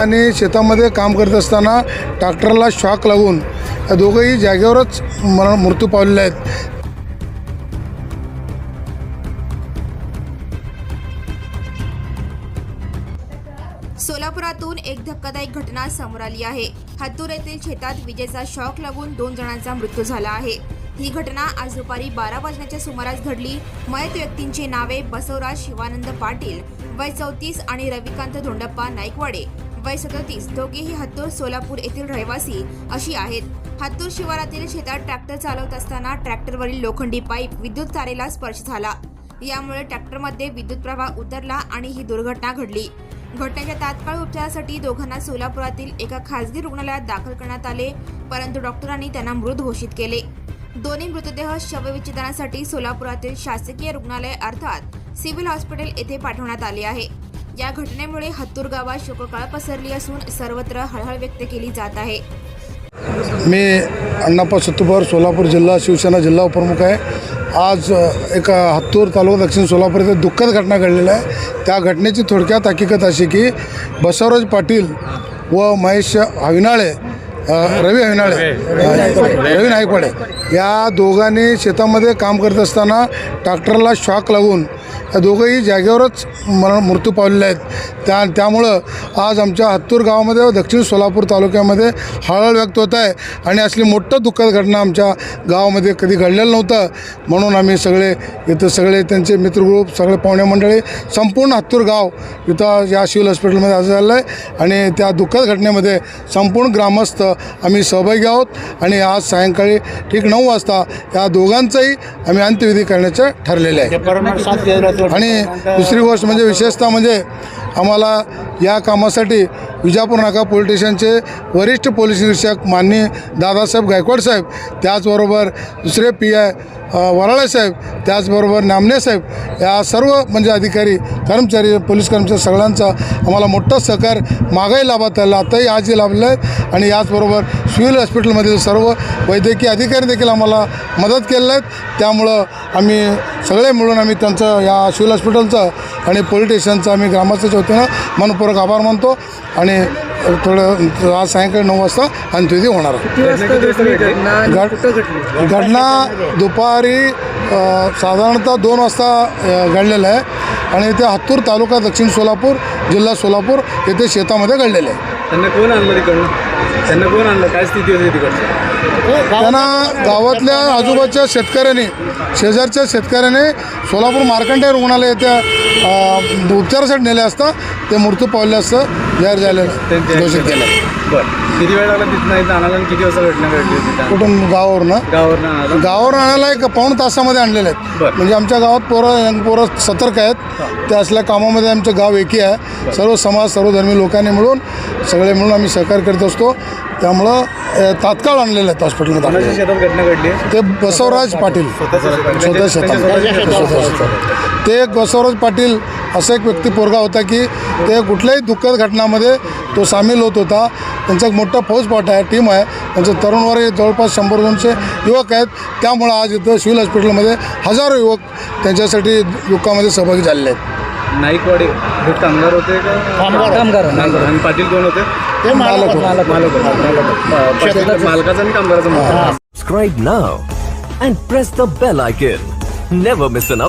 आणि शेतामध्ये काम करत असताना ट्रॅक्टरला शॉक लागून या दोघंही जागेवरच मरण मृत्यू पावलेले आहेत. सोलापुरातून एक धक्कादायक घटना समोर आली आहे. हातूर येथील शेतात विजेचा शॉक लागून दोन जणांचा मृत्यू झाला आहे. ही घटना आज दुपारी बारा वाजण्याच्या सुमारास घडली. मयत व्यक्तींची नावे बसवराज शिवानंद पाटील वय चौतीस आणि रविकांत धोंडप्पा नाईकवाडे. वय सदतीस. दोघेही हत्तूर सोलापूर येथील रहिवासी अशी आहेत. हत्तूर शिवारातील शेतात ट्रॅक्टर चालवत असताना ट्रॅक्टरवरील लोखंडी पाईप विद्युत तारेला स्पर्श झाला. यामुळे ट्रॅक्टरमध्ये विद्युत प्रवाह उतरला आणि ही दुर्घटना घडली. घटनेच्या तात्काळ उपचारासाठी दोघांना सोलापुरातील एका खासगी रुग्णालयात दाखल करण्यात आले परंतु डॉक्टरांनी त्यांना मृत घोषित केले. दोन्ही मृतदेह शवविच्छेदनासाठी सोलापुरातील शासकीय रुग्णालय अर्थात सिव्हिल हॉस्पिटल येथे पाठवण्यात आले आहे. या घटनेमुळे हत्तूर गावात शोककाळ पसरली असून सर्वत्र हळहळ व्यक्त केली जात आहे. मी अण्णाप्पा सत्तूपर सोलापूर जिल्हा शिवसेना जिल्हा उपप्रमुख आहे. आज एक एका हत्तूर तालुका दक्षिण सोलापूर येथे दुःखद घटना घडलेली आहे. त्या घटनेची थोडक्यात हकीकत अशी की बसवराज पाटील व महेश हविनाळे रवी हविनाळे अ, रवी नाईकवाडे. या दोघांनी शेतामध्ये काम करत असताना ट्रॅक्टरला शॉक लागून या दोघंही जागेवरच मरण मृत्यू पावलेले आहेत. त्या त्यामुळं आज आमच्या हत्तूर गावामध्ये व दक्षिण सोलापूर तालुक्यामध्ये हळहळ व्यक्त होत आहे आणि असली मोठं दुःखद घटना आमच्या गावामध्ये कधी घडलेलं नव्हतं म्हणून आम्ही सगळे इथं सगळे त्यांचे मित्रग्रुप सगळे पाहुणे मंडळी संपूर्ण हत्तूर गाव इथं या सिव्हिल हॉस्पिटलमध्ये हजर झालं आहे. आणि त्या दुःखद घटनेमध्ये संपूर्ण ग्रामस्थ आम्ही सहभागी आहोत. आणि आज सायंकाळी ठीक नऊ वाजता या दोघांचंही आम्ही अंत्यविधी करण्याचं ठरलेलं आहे. आणि दुसरी गोष्ट म्हणजे विशेषतः म्हणजे आम्हाला या कामासाठी विजापूर नाका पोलीस स्टेशनचे वरिष्ठ पोलीस निरीक्षक माननीय दादासाहेब गायकवाड साहेब त्याचबरोबर दुसरे पी आय वराळे साहेब त्याचबरोबर नामने साहेब या सर्व म्हणजे अधिकारी कर्मचारी पोलीस कर्मचारी सगळ्यांचा आम्हाला मोठा सहकार मागाही लाभत आलं आताही आजही लाभलं आहे आणि याचबरोबर सिव्हिल हॉस्पिटलमधील सर्व वैद्यकीय अधिकारी देखील आम्हाला मदत केलेलं आहेत. त्यामुळं आम्ही सगळे मिळून आम्ही त्यांचं या सिव्हिल हॉस्पिटलचं आणि पोलीस स्टेशनचं आम्ही ग्रामस्थाच्या वतीनं मनपूर्वक आभार मानतो आणि थोडं आज सायंकाळी नऊ वाजता अंत्यविधी होणार आहे. घटना दुपारी साधारणतः दोन वाजता घडलेलं आहे. आणि ते हत्तूर तालुका दक्षिण सोलापूर जिल्हा सोलापूर येथे शेतामध्ये घडलेलं आहे. त्यांना कोण आणलं तिकडनं? त्यांना कोण आणलं? काय स्थिती होती तिकडची? त्यांना गावातल्या आजूबाजूच्या शेतकऱ्यांनी शेजारच्या शेतकऱ्याने सोलापूर मार्कंडेय रुग्णालय अ, उपचारासाठी नेले असता ते मृत्यू पावले असतं जाहीर झालेलं घोषित केलं. बरं. किती वेळ लागला तिथनं? इथं आणायला आणि किती वाजता घटना घडली होती कुठून? गावावरनं. गावावरनं गावावर आणायला एक पाऊण तासामध्ये आणलेले आहेत. म्हणजे आमच्या गावात पोरं यंग पोरं सतर्क आहेत. त्या असल्या कामामध्ये आमचं गाव एकी आहे. सर्व समाज सर्व धर्मी लोकांनी मिळून सगळे मिळून आम्ही सहकार्य करत असतो. त्यामुळं तात्काळ आणलेलं आहेत हॉस्पिटलमध्ये शेतात घटना घडली ते बसवराज पाटील. स्वतः शेतात स्वतः शेतात. ते एक बसवराज पाटील असा एक व्यक्ती पोरगा होता की ते कुठल्याही दुःखद घटनामध्ये तो सामील होत होता. त्यांचा एक मोठा फौजपाठ आहे टीम आहे. त्यांचं तरुणवर जवळपास शंभर दोनशे युवक आहेत. त्यामुळं आज इथं सिव्हिल हॉस्पिटलमध्ये हजारो युवक त्यांच्यासाठी दुःखामध्ये सहभागी झालेले आहेत. नाईकवाडी. हे कामगार होते का? कामगार. आणि पाटील कोण होते? ते मालक. मालक होते. पाटील मालकाचा आणि कामगाराचा now and press the bell icon. Never miss an update.